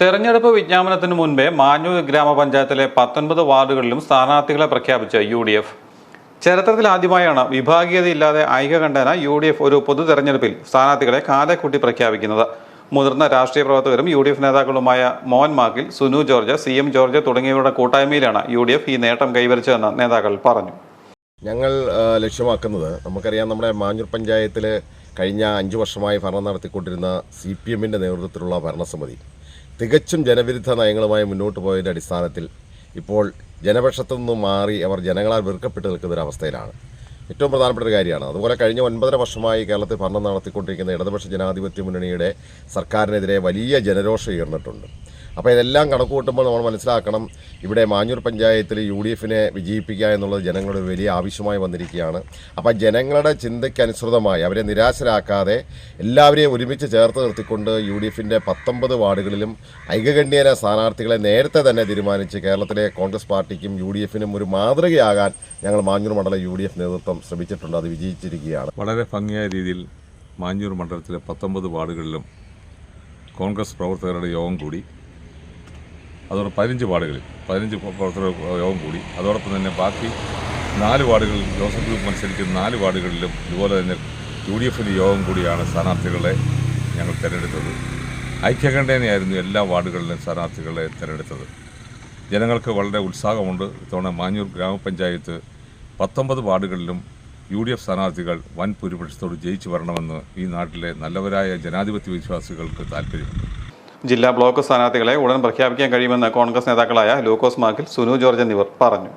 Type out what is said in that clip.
തെരഞ്ഞെടുപ്പ് വിജ്ഞാപനത്തിന് മുൻപേ മാഞ്ഞൂർ ഗ്രാമപഞ്ചായത്തിലെ പത്തൊൻപത് വാർഡുകളിലും സ്ഥാനാർത്ഥികളെ പ്രഖ്യാപിച്ച് യു ഡി എഫ്. ചരിത്രത്തിൽ ആദ്യമായാണ് വിഭാഗീയതയില്ലാതെ ഐക്യകണ്ഠേന യു ഡി എഫ് ഒരു പൊതു തെരഞ്ഞെടുപ്പിൽ സ്ഥാനാർത്ഥികളെ കാലെക്കൂട്ടി പ്രഖ്യാപിക്കുന്നത്. മുതിർന്ന രാഷ്ട്രീയ പ്രവർത്തകരും യു ഡി എഫ് നേതാക്കളുമായ മോഹൻ മാക്കിൽ Sunu George C M George തുടങ്ങിയവരുടെ കൂട്ടായ്മയിലാണ് യു ഡി എഫ് ഈ നേട്ടം കൈവരിച്ചതെന്ന് നേതാക്കൾ പറഞ്ഞു. ഞങ്ങൾ ലക്ഷ്യമാക്കുന്നത് നമുക്കറിയാം നമ്മുടെ മാഞ്ഞൂർ പഞ്ചായത്തിൽ കഴിഞ്ഞ അഞ്ച് വർഷമായി ഭരണം നടത്തിക്കൊണ്ടിരുന്ന സി പി എമ്മിന്റെ നേതൃത്വത്തിലുള്ള ഭരണസമിതി തികച്ചും ജനവിരുദ്ധ നയങ്ങളുമായി മുന്നോട്ട് പോയതിന്റെ അടിസ്ഥാനത്തിൽ ഇപ്പോൾ ജനപക്ഷത്തു നിന്നും മാറി അവർ ജനങ്ങളാൽ വെറുക്കപ്പെട്ട് നിൽക്കുന്ന ഒരു അവസ്ഥയിലാണ്. ഏറ്റവും പ്രധാനപ്പെട്ട ഒരു കാര്യമാണ്. അതുപോലെ കഴിഞ്ഞ ഒൻപതര വർഷമായി കേരളത്തിൽ ഭരണം നടത്തിക്കൊണ്ടിരിക്കുന്ന ഇടതുപക്ഷ ജനാധിപത്യ മുന്നണിയുടെ സർക്കാരിനെതിരെ വലിയ ജനരോഷം ഉയർന്നിട്ടുണ്ട്. അപ്പോൾ ഇതെല്ലാം കണക്ക് കൂട്ടുമ്പോൾ നമ്മൾ മനസ്സിലാക്കണം ഇവിടെ മാഞ്ഞൂർ പഞ്ചായത്തിൽ യു ഡി എഫിനെ വിജയിപ്പിക്കുക എന്നുള്ളത് ജനങ്ങളുടെ വലിയ ആവശ്യമായി വന്നിരിക്കുകയാണ്. അപ്പോൾ ജനങ്ങളുടെ ചിന്തയ്ക്കനുസൃതമായി അവരെ നിരാശരാക്കാതെ എല്ലാവരെയും ഒരുമിച്ച് ചേർത്ത് നിർത്തിക്കൊണ്ട് യു ഡി എഫിന്റെ പത്തൊമ്പത് വാർഡുകളിലും ഐകകണ്ഠ്യേന സ്ഥാനാർത്ഥികളെ നേരത്തെ തന്നെ തീരുമാനിച്ച് കേരളത്തിലെ കോൺഗ്രസ് പാർട്ടിക്കും യു ഡി എഫിനും ഒരു മാതൃകയാകാൻ ഞങ്ങൾ മാഞ്ഞൂർ മണ്ഡലം യു ഡി എഫ് നേതൃത്വം ശ്രമിച്ചിട്ടുണ്ട്. അത് വിജയിച്ചിരിക്കുകയാണ്. വളരെ ഭംഗിയായ രീതിയിൽ മാഞ്ഞൂർ മണ്ഡലത്തിലെ പത്തൊമ്പത് വാർഡുകളിലും കോൺഗ്രസ് പ്രവർത്തകരുടെ യോഗം കൂടി അതോടെ പതിനഞ്ച് വാർഡുകളിൽ പതിനഞ്ച് പ്രവർത്തകരുടെ യോഗം കൂടി. അതോടൊപ്പം തന്നെ ബാക്കി നാല് വാർഡുകളിൽ ജോസഫ് ഗ്രൂപ്പ് മത്സരിക്കുന്ന നാല് വാർഡുകളിലും ഇതുപോലെ തന്നെ യു ഡി എഫിന്റെ യോഗം കൂടിയാണ് സ്ഥാനാർത്ഥികളെ ഞങ്ങൾ തിരഞ്ഞെടുത്തത്. ഐക്യകണ്ഠേനയായിരുന്നു എല്ലാ വാർഡുകളിലും സ്ഥാനാർത്ഥികളെ തിരഞ്ഞെടുത്തത്. ജനങ്ങൾക്ക് വളരെ ഉത്സാഹമുണ്ട്. ഇത്തവണ മാഞ്ഞൂർ ഗ്രാമപഞ്ചായത്ത് പത്തൊമ്പത് വാർഡുകളിലും യു ഡി എഫ് സ്ഥാനാർത്ഥികൾ വൻ ഭൂരിപക്ഷത്തോട് ജയിച്ചു വരണമെന്ന് ഈ നാട്ടിലെ നല്ലവരായ ജനാധിപത്യ വിശ്വാസികൾക്ക് താല്പര്യമുണ്ട്. ജില്ലാ ബ്ലോക്ക് സ്ഥാനാർത്ഥികളെ ഉടൻ പ്രഖ്യാപിക്കാൻ കഴിയുമെന്ന് കോൺഗ്രസ് നേതാക്കളായ ലൂക്കോസ് മാക്കിൽ സുനു ജോർജ് എന്നിവർ പറഞ്ഞു.